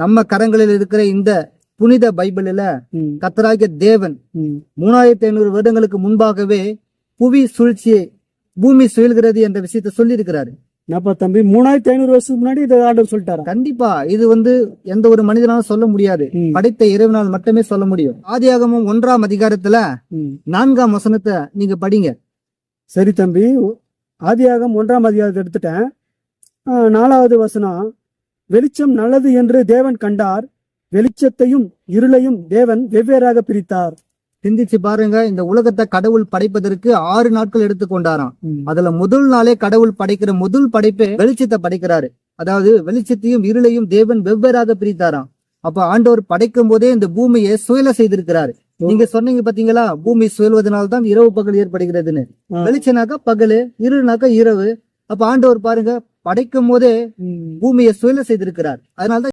நம்ம கரங்களில் இருக்கிற இந்த புனித பைபிளில கத்தராகிய தேவன். மூணாயிரத்தி ஐநூறு வருடங்களுக்கு முன்பாகவே புவி சூழ்ச்சியை பூமி சுழல்கிறது என்ற விஷயத்தை சொல்லி இருக்கிறாரு தம்பி மூணாயிரத்தி ஐநூறு வருஷத்துக்கு முன்னாடி இதை ஆர்டர் சொல்லிட்டாரா? கண்டிப்பா. இது வந்து எந்த ஒரு மனிதனாலும் சொல்ல முடியாது. படைத்த இறைவனால் மட்டுமே சொல்ல முடியும். ஆதியாகமம் ஒன்றாம் அதிகாரத்துல. நான்காம் வசனத்தை நீங்க படிங்க. சரி தம்பி ஆதியாகம் ஒன்றாம் அதிகாரத்தை எடுத்துட்டேன். நாலாவது வசனம். வெளிச்சம் நல்லது என்று தேவன் கண்டார். வெளிச்சத்தையும் இருளையும் தேவன் வெவ்வேறாக பிரித்தார். சிந்திச்சு பாருங்க இந்த உலகத்தை கடவுள் படைப்பதற்கு ஆறு நாட்கள் எடுத்துக்கொண்டாராம் அதுல முதல் நாளே கடவுள் படைக்கிற முதல் படைப்பே வெளிச்சத்தை படைக்கிறாரு. அதாவது வெளிச்சத்தையும் இருளையும் தேவன் வெவ்வேறாக பிரித்தாராம். அப்ப ஆண்டவர் படைக்கும் போதே இந்த பூமியை சுயல செய்திருக்கிறாரு. நீங்க சொன்னீங்க பாத்தீங்களா பூமி சுயல்வதனால தான் இரவு பகல் ஏற்படுகிறதுன்னு. வெளிச்சனாக்கா பகலு இருள்னாக்கா இரவு. அப்ப ஆண்டவர் பாருங்க படைக்கும் போதே பூமியை சுயல செய்திருக்கிறார். அதனால்தான்